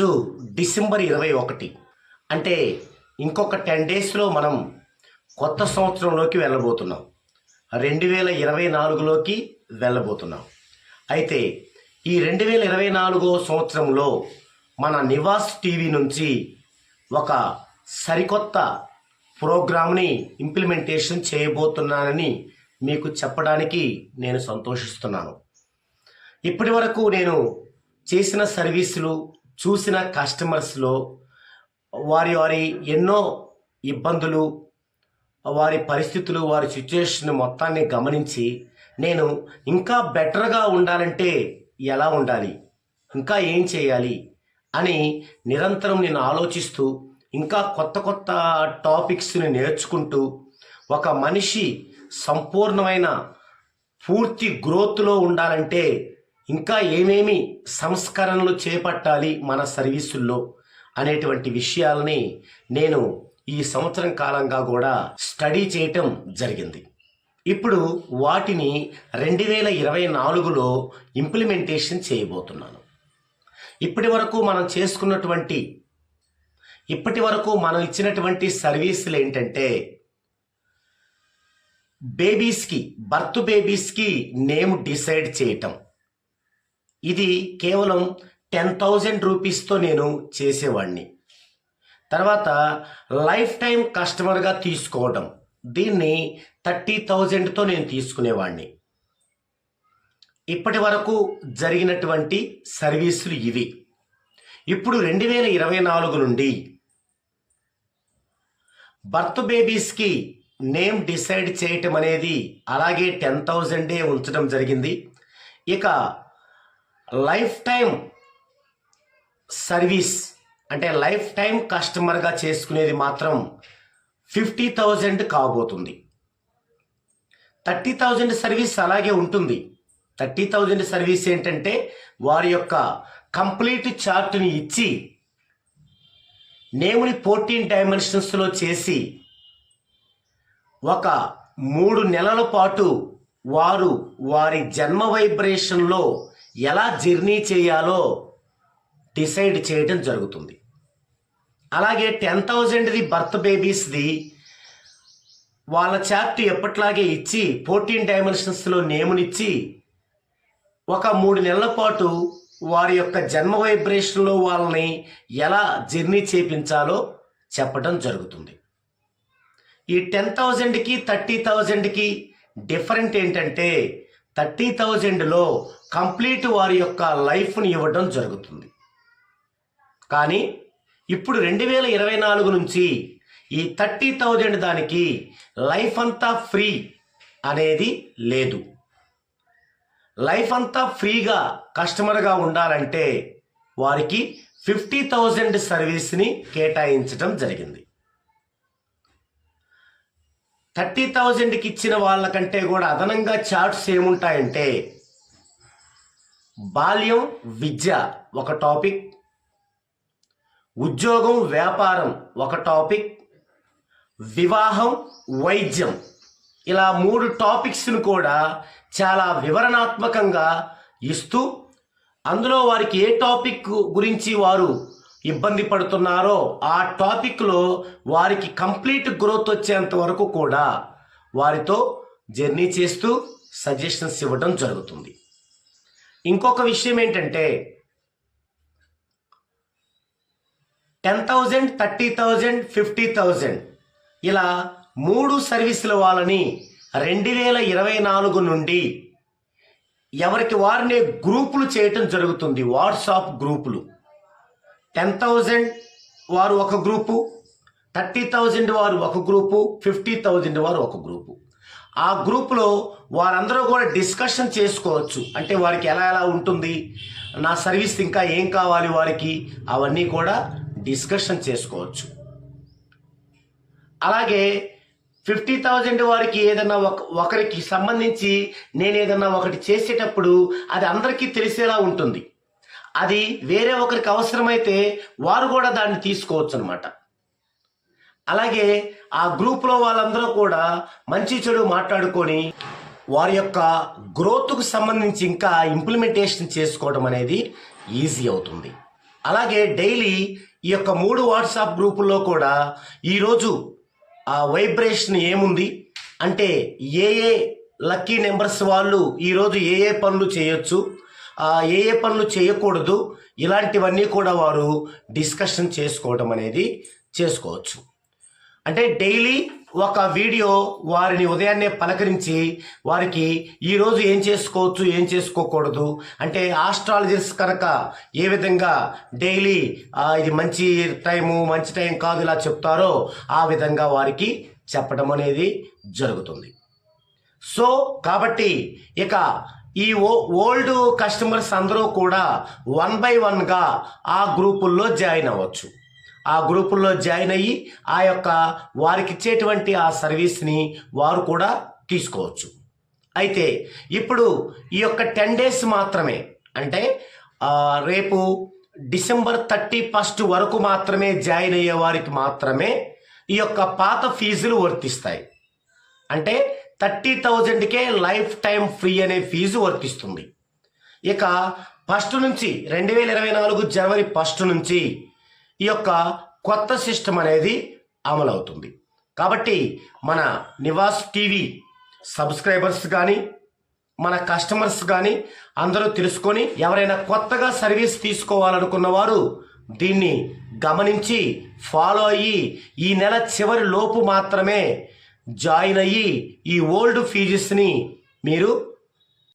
రోజు డిసెంబర్ ఇరవై ఒకటి. అంటే ఇంకొక టెన్ డేస్లో మనం కొత్త సంవత్సరంలోకి వెళ్ళబోతున్నాం. రెండు వేల ఇరవై నాలుగులోకి వెళ్ళబోతున్నాం. అయితే ఈ రెండు వేల ఇరవై నాలుగో సంవత్సరంలో మన నివాస్ టీవీ నుంచి ఒక సరికొత్త ప్రోగ్రామ్ని ఇంప్లిమెంటేషన్ చేయబోతున్నానని మీకు చెప్పడానికి నేను సంతోషిస్తున్నాను. ఇప్పటి వరకు నేను చేసిన సర్వీసులు చూసిన కస్టమర్స్లో వారి వారి ఎన్నో ఇబ్బందులు వారి పరిస్థితులు వారి సిచ్యుయేషన్ మొత్తాన్ని గమనించి నేను ఇంకా బెటర్గా ఉండాలంటే ఎలా ఉండాలి? ఇంకా ఏం చేయాలి? అని నిరంతరం నేను ఆలోచిస్తూ ఇంకా కొత్త కొత్త టాపిక్స్ని నేర్చుకుంటూ ఒక మనిషి సంపూర్ణమైన పూర్తి గ్రోత్లో ఉండాలంటే ఇంకా ఏమేమి సంస్కరణలు చేపట్టాలి మన సర్వీసుల్లో అనేటువంటి విషయాలని నేను ఈ సంవత్సరం కాలంగా కూడా స్టడీ చేయటం జరిగింది. ఇప్పుడు వాటిని రెండు వేల ఇరవై నాలుగులో ఇంప్లిమెంటేషన్ చేయబోతున్నాను. ఇప్పటి వరకు మనం చేసుకున్నటువంటి ఇప్పటి వరకు మనం ఇచ్చినటువంటి సర్వీసులు ఏంటంటే బేబీస్కి బర్త్ బేబీస్కి నేమ్ డిసైడ్ చేయటం. ఇది కేవలం టెన్ థౌజండ్ రూపీస్తో నేను చేసేవాడిని. తర్వాత లైఫ్ టైం కస్టమర్గా తీసుకోవడం దీన్ని థర్టీ థౌజండ్తో నేను తీసుకునేవాడిని. ఇప్పటి వరకు జరిగినటువంటి సర్వీసులు ఇవి. ఇప్పుడు రెండు వేల ఇరవై నాలుగు నుండి బర్త్ బేబీస్కి నేమ్ డిసైడ్ చేయటం అనేది అలాగే టెన్ థౌజండే ఉంచడం జరిగింది. ఇక లైఫ్ టైం సర్వీస్ అంటే లైఫ్ టైం కస్టమర్గా చేసుకునేది మాత్రం ఫిఫ్టీ థౌజండ్ కాబోతుంది. థర్టీ థౌజండ్ సర్వీస్ అలాగే ఉంటుంది. థర్టీ థౌజండ్ సర్వీస్ ఏంటంటే వారి యొక్క కంప్లీట్ చార్ట్ని ఇచ్చి నేముని ఫోర్టీన్ డైమెన్షన్స్లో చేసి ఒక మూడు నెలల పాటు వారు వారి జన్మ వైబ్రేషన్లో ఎలా జర్నీ చేయాలో డిసైడ్ చేయడం జరుగుతుంది. అలాగే టెన్ థౌజండ్ది బర్త్ బేబీస్ది వాళ్ళ చార్ట్ ఎప్పట్లాగే ఇచ్చి ఫోర్టీన్ డైమెన్షన్స్లో నేమునిచ్చి ఒక మూడు నెలల పాటు వారి యొక్క జన్మ వైబ్రేషన్లో వాళ్ళని ఎలా జర్నీ చేపించాలో చెప్పడం జరుగుతుంది. ఈ టెన్ థౌజండ్కి థర్టీ థౌజండ్కి డిఫరెంట్ ఏంటంటే థర్టీ థౌజండ్లో కంప్లీట్ వారి యొక్క లైఫ్ని ఇవ్వడం జరుగుతుంది. కానీ ఇప్పుడు రెండు వేల ఇరవై నాలుగు నుంచి ఈ థర్టీ థౌజండ్ దానికి లైఫ్ అంతా ఫ్రీ అనేది లేదు. లైఫ్ అంతా ఫ్రీగా కస్టమర్గా ఉండాలంటే వారికి ఫిఫ్టీ థౌజండ్ సర్వీస్ని కేటాయించడం జరిగింది. థర్టీ థౌజండ్కి ఇచ్చిన వాళ్ళకంటే కూడా అదనంగా చార్ట్స్ ఏముంటాయంటే బాల్యం విద్య ఒక టాపిక్ ఉద్యోగం వ్యాపారం ఒక టాపిక్ వివాహం వైద్యం. ఇలా మూడు టాపిక్స్ను కూడా చాలా వివరణాత్మకంగా ఇస్తూ అందులో వారికి ఏ టాపిక్ గురించి వారు ఇబ్బంది పడుతున్నారో ఆ టాపిక్లో వారికి కంప్లీట్ గ్రోత్ వచ్చేంత వరకు కూడా వారితో జర్నీ చేస్తూ సజెషన్స్ ఇవ్వడం జరుగుతుంది. ఇంకొక విషయం ఏంటంటే ten thousand thirty thousand fifty thousand ఇలా మూడు సర్వీసుల వాళ్ళని రెండు వేల ఇరవై నాలుగు నుండి ఎవరికి వారిని గ్రూపులు చేయటం జరుగుతుంది వాట్సాప్ గ్రూపులు టెన్ థౌజండ్ వారు ఒక గ్రూపు థర్టీ థౌజండ్ వారు ఒక గ్రూపు ఫిఫ్టీ థౌజండ్ వారు ఒక గ్రూపు. ఆ గ్రూపులో వారందరూ కూడా డిస్కషన్ చేసుకోవచ్చు. అంటే వారికి ఎలా ఎలా ఉంటుంది నా సర్వీస్ ఇంకా ఏం కావాలి వారికి అవన్నీ కూడా డిస్కషన్ చేసుకోవచ్చు. అలాగే ఫిఫ్టీ థౌజండ్ వారికి ఏదైనా ఒక ఒకరికి సంబంధించి నేను ఏదైనా ఒకటి చేసేటప్పుడు అది అందరికీ తెలిసేలా ఉంటుంది. అది వేరే ఒకరికి అవసరమైతే వారు కూడా దాన్ని తీసుకోవచ్చు అనమాట అలాగే ఆ గ్రూప్లో వాళ్ళందరూ కూడా మంచి చెడు మాట్లాడుకొని వారి యొక్క గ్రోత్కు సంబంధించి ఇంకా ఇంప్లిమెంటేషన్ చేసుకోవడం అనేది ఈజీ అవుతుంది. అలాగే డైలీ ఈ యొక్క మూడు వాట్సాప్ గ్రూపుల్లో కూడా ఈరోజు ఆ వైబ్రేషన్ ఏముంది? అంటే ఏ ఏ లక్కీ నెంబర్స్ వాళ్ళు ఈరోజు ఏ ఏ పనులు చేయొచ్చు? ఏ ఏ పనులు చేయకూడదు ఇలాంటివన్నీ కూడా వారు డిస్కషన్ చేసుకోవడం అనేది చేసుకోవచ్చు. అంటే డైలీ ఒక వీడియో వారిని ఉదయాన్నే పలకరించి వారికి ఈరోజు ఏం చేసుకోవచ్చు ఏం చేసుకోకూడదు అంటే ఆస్ట్రాలజిస్ట్ కనుక ఏ విధంగా డైలీ ఇది మంచి టైము మంచి టైం కాదు ఇలా చెప్తారో ఆ విధంగా వారికి చెప్పడం అనేది జరుగుతుంది. సో కాబట్టి ఇక ఈ ఓ ఓల్డ్ కస్టమర్స్ అందరూ కూడా వన్ బై వన్గా ఆ గ్రూపుల్లో జాయిన్ అవ్వచ్చు. ఆ గ్రూపుల్లో జాయిన్ అయ్యి ఆ యొక్క వారికి ఇచ్చేటువంటి ఆ సర్వీస్ని వారు కూడా తీసుకోవచ్చు. అయితే ఇప్పుడు ఈ యొక్క టెన్ డేస్ మాత్రమే అంటే రేపు డిసెంబర్ థర్టీ ఫస్ట్ వరకు మాత్రమే జాయిన్ అయ్యే వారికి మాత్రమే ఈ యొక్క పాత ఫీజులు వర్తిస్తాయి. అంటే థర్టీ థౌజండ్కే లైఫ్ టైం ఫ్రీ అనే ఫీజు వర్తిస్తుంది. ఇక ఫస్ట్ నుంచి రెండు వేల ఇరవై నాలుగు జనవరి ఫస్ట్ నుంచి ఈ యొక్క కొత్త సిస్టమ్ అనేది అమలవుతుంది. కాబట్టి మన నివాస్ టీవీ సబ్స్క్రైబర్స్ కానీ మన కస్టమర్స్ కానీ అందరూ తెలుసుకొని ఎవరైనా కొత్తగా సర్వీస్ తీసుకోవాలనుకున్న వారు దీన్ని గమనించి ఫాలో అయ్యి ఈ నెల చివరి లోపు మాత్రమే జాయిన్ అయ్యి ఈ ఓల్డ్ ఫీజెస్ని మీరు